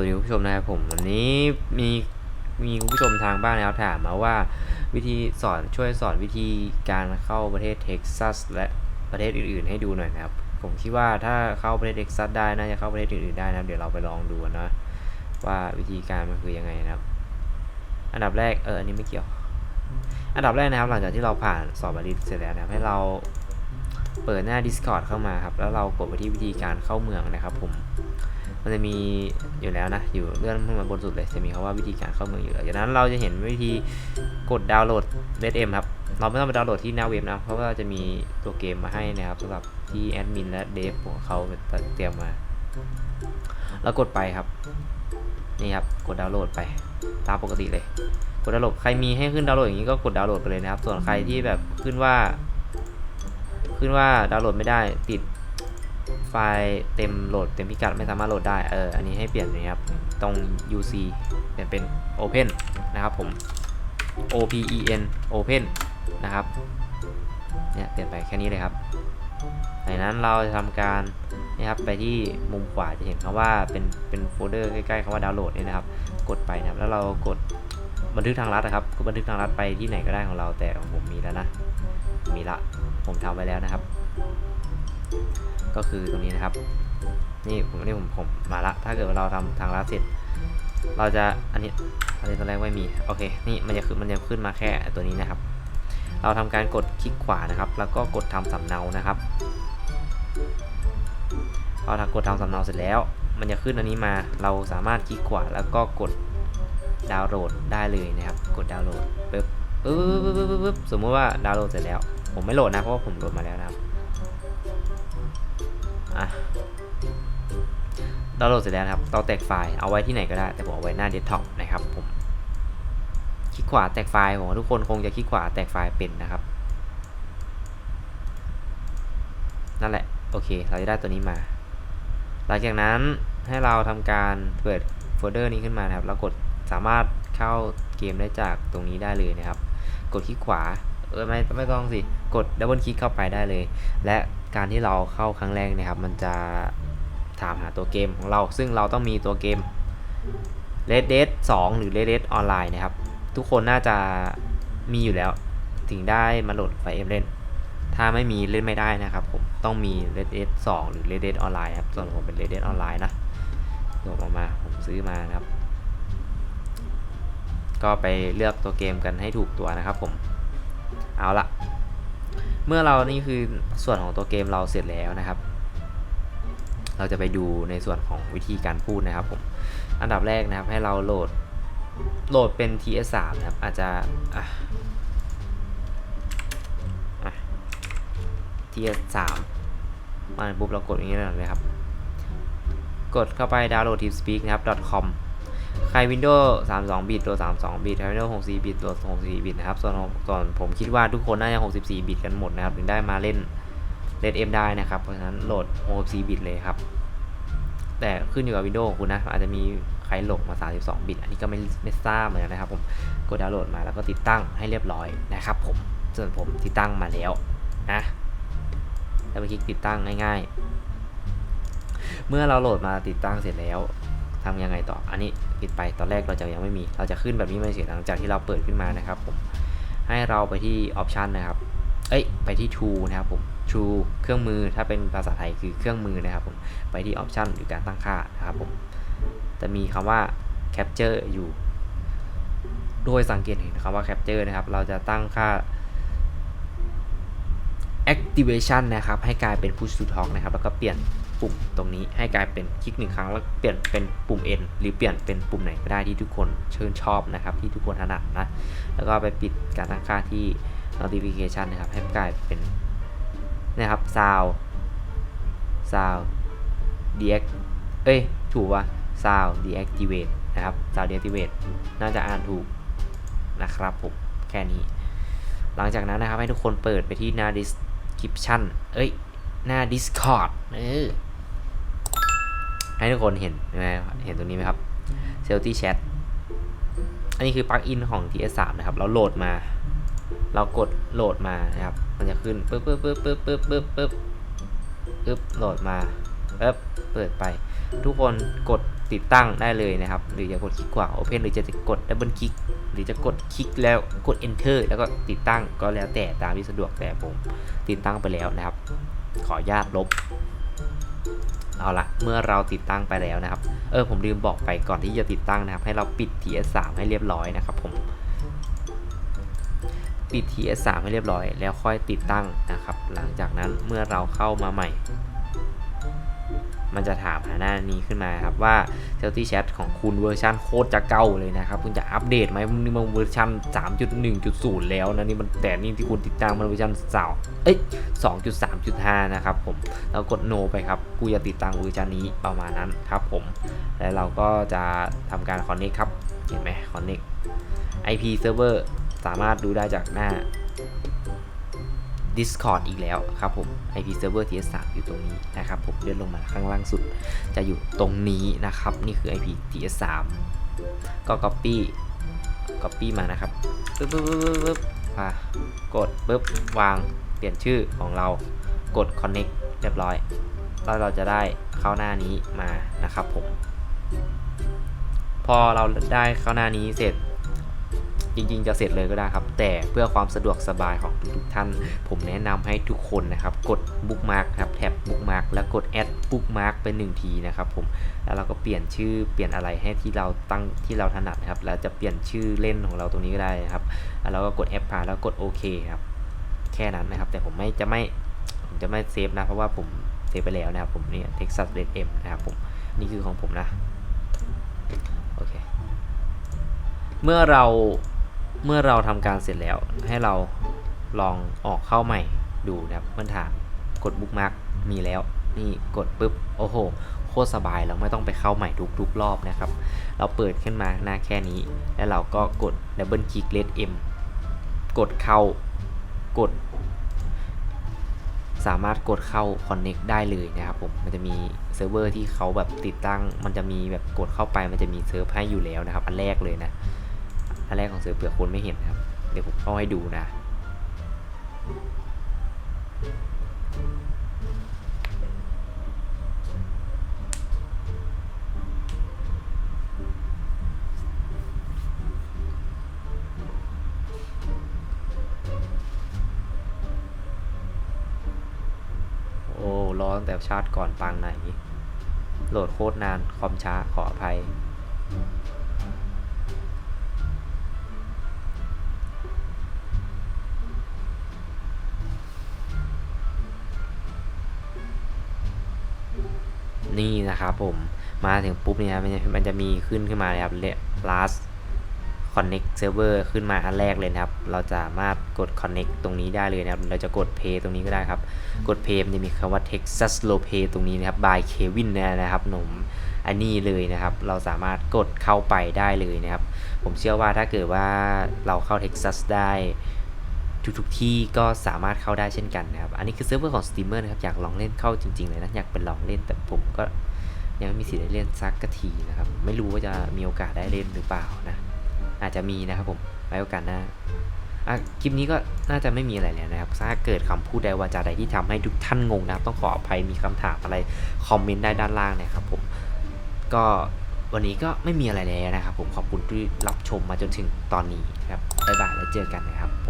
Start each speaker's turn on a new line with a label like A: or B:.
A: วัสดีคุณผู้ชมนะครับผมวันนี้มีมีคุณผู้ชมทางบ้านนะครับถามมาว่า วิธีสอนช่วยสอนวิธีการเข้าประเทศเท็กซัสและประเทศอื่น ๆ ให้ดูหน่อยนะครับ ผมคิดว่าถ้าเข้าประเทศเท็กซัสได้น่าจะเข้าประเทศอื่น ๆ ได้นะเดี๋ยวเราไปลองดูนะว่าวิธีการมันคือยังไงนะครับ อันดับแรกเอออันนี้ไม่เกี่ยว อันดับแรกนะครับ หลังจากที่เราผ่านสอบบาริสเสร็จแล้วนะครับให้เราเปิดหน้า Discord เข้ามาครับแล้วเรากดไปที่วิธีการเข้าเมืองนะครับ ผม มันจะมีอยู่แล้วนะ อยู่เลื่อนขึ้นมาบนสุดเลย จะมีคำว่าวิธีการเข้าเมืองอยู่แล้วจากนั้นเราจะเห็นวิธีกดดาวน์โหลด Red M ครับ เราไม่ต้องไปดาวน์โหลดที่หน้าเว็บนะ เพราะว่าจะมีตัวเกมมาให้นะครับสำหรับที่แอดมินและเดฟของเขาเตรียมมาแล้วกดไปครับ นี่ครับ กดดาวน์โหลดไปตามปกติเลย กดดาวน์โหลด ใครมีให้ขึ้นดาวน์โหลดอย่างนี้ก็กดดาวน์โหลดไปเลยนะครับ ส่วนใครที่แบบขึ้นว่า ขึ้นว่าดาวน์โหลดไม่ได้ติด ไฟล์เต็มโหลดเต็มพิกัดไม่สามารถโหลดได้ เออ อันนี้ให้เปลี่ยนนะครับ ตรง UC เปลี่ยนเป็น Open นะครับผม OPEN Open นะครับ เนี่ยเปลี่ยนไปแค่นี้เลยครับจากนั้นเราจะทำการนะครับไปที่มุมขวาจะเห็นคำว่าเป็นเป็นโฟลเดอร์ใกล้ๆคำว่าดาวน์โหลดนี่นะครับ กดไปนะครับแล้วเรากดบันทึกทางลัดนะครับกดบันทึกทางลัดไปที่ไหนก็ได้ของเราแต่ของผมมีแล้วนะ มีละผมทำไว้แล้วนะครับ ก็คือตรงนี้นะครับ นี่ผมนี่ผมผมมาละ ถ้าเกิดเราทำทางลัดเสร็จ เราจะอันนี้อันนี้ตอนแรกไม่มีโอเคนี่มันจะขึ้นมันจะขึ้นมาแค่ตัวนี้นะครับ เราทำการกดคลิกขวานะครับ แล้วก็กดทำสำเนานะครับพอทำกดทำสำเนาเสร็จแล้ว มันจะขึ้นอันนี้มาเราสามารถคลิกขวาแล้วก็กดดาวน์โหลดได้เลยนะครับ กดดาวน์โหลดปึ๊บปึ๊บปึ๊บปึ๊บปึ๊บปึ๊บสมมติว่าดาวน์โหลดเสร็จแล้ว ผมไม่โหลดนะเพราะว่าผมโหลดมาแล้วนะครับ ดาวน์โหลดเสร็จแล้วครับเราแตกไฟล์เอาไว้ที่ไหนก็ได้ แต่ผมเอาไว้หน้าเดสก์ท็อปนะครับผมคลิกขวาแตกไฟล์ผมทุกคนคงจะคลิกขวาแตกไฟล์เป็นนะครับ นั่นแหละโอเค เราจะได้ตัวนี้มา หลังจากนั้นให้เราทำการเปิดโฟลเดอร์นี้ขึ้นมานะครับแล้วกดสามารถเข้าเกมได้จากตรงนี้ได้เลยนะครับ กดคลิกขวาเออไม่ไม่ต้องสิ กดดับเบิลคลิกเข้าไปได้เลย และการที่เราเข้าครั้งแรกนะครับ มันจะ ถามหาตัวเกมของเรา ซึ่งเราต้องมีตัวเกม Red Dead 2 หรือ Red Dead Online นะครับ ทุกคนน่าจะมีอยู่แล้ว ถึงได้มาโหลดไฟเอ็มเล่น ถ้าไม่มีเล่นไม่ได้นะครับผม ต้องมี Red Dead 2 หรือ Red Dead Online ครับ ส่วนผมเป็น Red Dead Online นะโหลดออกมา ผมซื้อมานะครับ ก็ไปเลือกตัวเกมกันให้ถูกตัวนะครับผม เอาละ เมื่อเรานี่คือส่วนของตัวเกมเราเสร็จแล้วนะครับ เราจะไปดูในส่วนของวิธีการพูดนะครับผม อันดับแรกนะครับให้เราโหลด โหลดเป็น TS3 นะครับ อาจจะะ TS3 มาปุ๊บเรากดอย่างนี้เลยครับ กดเข้าไปดาวน์โหลด TeamSpeak นะครับ .com ใคร Windows 32 บิตตัว 32 บิตใคร Windows 64 บิตตัว 64 บิตนะครับ ส่วนส่วนผมคิดว่าทุกคนน่าจะ 64 บิตกันหมดนะครับ ถึงได้มาเล่น Red M ได้นะครับ เพราะฉะนั้นโหลด64บิตเลยครับ แต่ขึ้นอยู่กับ Windows ของคุณนะ อาจจะมีใครโหลดมา 32 บิต อันนี้ก็ไม่ไม่ทราบเหมือนกันนะครับ ผมกดดาวน์โหลดมาแล้วก็ติดตั้งให้เรียบร้อยนะครับ ผม ส่วนผมติดตั้งมาแล้วนะแล้วไปคลิกติดตั้งง่ายๆ เมื่อเราโหลดมาติดตั้งเสร็จแล้วทำยังไงต่อ อันนี้ปิดไป ตอนแรกเราจะยังไม่มี เราจะขึ้นแบบนี้มาเฉยหลังจากที่เราเปิดขึ้นมานะครับผม ให้เราไปที่ Option นะครับ เอ้ยไปที่ True นะครับผม True เครื่องมือถ้าเป็นภาษาไทยคือเครื่องมือนะครับผมไปที่ Option หรือการตั้งค่านะครับผมจะมีคำว่า Capture อยู่ โดยสังเกตเห็นคำว่า Capture นะครับ เราจะตั้งค่า Activation นะครับ ให้กลายเป็น Push to Talk นะครับ แล้วก็เปลี่ยนปุ่มตรงนี้ให้กลายเป็นคลิกหนึ่งครั้งแล้วเปลี่ยนเป็นปุ่ม N หรือเปลี่ยนเป็นปุ่มไหนก็ได้ที่ทุกคนชื่นชอบนะครับที่ทุกคนถนัดนะแล้วก็ไปปิดการตั้งค่าที่ notification นะครับ ให้กลายเป็นนะครับ sound sound deac เอ้ย ถูกว่า sound deactivate นะครับ sound deactivate น่าจะอ่านถูกนะครับผม แค่นี้ หลังจากนั้นนะครับ ให้ทุกคนเปิดไปที่หน้า description เอ้ย หน้า Discord เออให้ทุกคนเห็นไหมเห็นตรงนี้ไหมครับ s e l t y Chat อันนี้คือปลั๊กอินของ TS3 นะครับ เราโหลดมา เรากดโหลดมานะครับ มันจะขึ้นปึ๊บปึ๊บปึ๊บปึ๊บปึ๊บปึ๊บปึ๊บปึ๊บโหลดมาปึ๊บเปิดไป ทุกคนกดติดตั้งได้เลยนะครับ หรือจะกดคลิกขวา Open หรือจะกด Double คลิกหรือจะกดคลิกแล้วกด Enter แล้วก็ติดตั้งก็แล้วแต่ตามที่สะดวกแต่ผมติดตั้งไปแล้วนะครับ ขออนุญาตลบเอาละเมื่อเราติดตั้งไปแล้วนะครับ เออผมลืมบอกไปก่อนที่จะติดตั้งนะครับ ให้เราปิด TS3 ให้เรียบร้อยนะครับผม ปิด TS3 ให้เรียบร้อย แล้วค่อยติดตั้งนะครับ หลังจากนั้นเมื่อเราเข้ามาใหม่ มันจะถามหาหน้านี้ขึ้นมาครับว่า s e l t y Chat ของคุณเวอร์ชันโคตรจะเก่าเลยนะครับ คุณจะอัปเดตไหมนี่มันเวอร์ชัน 3.1.0 แล้วนะนี่มันแต่นี่ที่คุณติดตั้งมันเวอร์ชันสาวเอ้ย2.3.5 นะครับผมเรากด no ไปครับ กูจะติดตั้งเวอร์ชันนี้ประมาณนั้นครับผม แล้วเราก็จะทำการ connect ครับ เห็นไหม connect IP server สามารถดูได้จากหน้า Discord อีกแล้วครับผม IP server TS3 อยู่ตรงนี้นะครับผมเลื่อนลงมาข้างล่างสุด จะอยู่ตรงนี้นะครับ นี่คือ IP TS3 ก็ copy copy มานะครับปึ๊บปึ๊บปึ๊บปึ๊บปึ๊บมากดปึ๊บวางเปลี่ยนชื่อของเรากด connect เรียบร้อย แล้วเราจะได้เข้าหน้านี้มานะครับผม พอเราได้เข้าหน้านี้เสร็จ จริงๆ จะเสร็จเลยก็ได้ครับ แต่เพื่อความสะดวกสบายของทุกท่าน ผมแนะนำให้ทุกคนนะครับ กดบุ๊กมาร์กครับแท็บบุ๊กมาร์กแล้วกดแอดบุ๊กมาร์กเป็นหนึ่งทีนะครับผมแล้วเราก็เปลี่ยนชื่อเปลี่ยนอะไรให้ที่เราตั้งที่เราถนัดครับแล้วจะเปลี่ยนชื่อเล่นของเราตรงนี้ก็ได้นะครับแล้วเราก็กดแอปพาแล้วกดโอเคครับแค่นั้นนะครับ แต่ผมไม่จะไม่ผมจะไม่เซฟนะเพราะว่าผมเซฟไปแล้วนะครับผมเนี่ย Texas Red M นะครับผมนี่คือของผมนะโอเคเมื่อเรา เมื่อเราทำการเสร็จแล้วให้เราลองออกเข้าใหม่ดูนะครับมันถามกดบุ๊กมาร์กมีแล้ว นี่กดปุ๊บโอ้โหโคตรสบายเราไม่ต้องไปเข้าใหม่ทุกๆรอบนะครับ เราเปิดขึ้นมาหน้าแค่นี้ แล้วเราก็กดดับเบิลคลิกเลดเอ็มกดเข้ากด สามารถกดเข้า Connect ได้เลยนะครับผมมันจะมีเซิร์ฟเวอร์ที่เขาแบบติดตั้ง มันจะมีแบบกดเข้าไปมันจะมีเซิร์ฟให้อยู่แล้วนะครับ อันแรกเลยนะ อันแรกของเซิร์ฟเผื่อคนไม่เห็นครับ เดี๋ยวผมเข้าให้ดูนะโอ้รอตั้งแต่ชาติก่อนปางไหน โหลดโคตรนาน คอมช้าขออภัย นะครับผมมาถึงปุ๊บเนี่ยมันจะมันจะมีขึ้นขึ้นมาเลยครับ last connect server ขึ้นมาอันแรกเลยนะครับ เราจะสามารถกด connect ตรงนี้ได้เลยนะครับ เราจะกด pay ตรงนี้ก็ได้ครับ กด pay มันจะมีคำว่า Texas Low Pay ตรงนี้นะครับ by Kevin นะครับหนุ่มอันนี้เลยนะครับ เราสามารถกดเข้าไปได้เลยนะครับ ผมเชื่อว่าถ้าเกิดว่าเราเข้า Texas ได้ ทุกๆที่ก็สามารถเข้าได้เช่นกันนะครับ อันนี้คือเซิร์ฟเวอร์ของ Steamer นะครับ อยากลองเล่นเข้าจริง ๆ เลยนะ อยากเป็นลองเล่นแต่ผมก็ยังไม่มีสิทธิ์ได้เล่นสักกะทีนะครับ ไม่รู้ว่าจะมีโอกาสได้เล่นหรือเปล่านะ อาจจะมีนะครับผมไว้โอกาสหน้าอะคลิปนี้ก็น่าจะไม่มีอะไรแล้วนะครับ ถ้าเกิดคำพูดใดวาจาใดที่ทำให้ทุกท่านงงนะครับ ต้องขออภัยมีคำถามอะไรคอมเมนต์ได้ด้านล่างนะครับผม ก็วันนี้ก็ไม่มีอะไรแล้วนะครับ ผมขอบคุณที่รับชมมาจนถึงตอนนี้นะครับบ๊ายบายแล้วเจอกันนะครับผม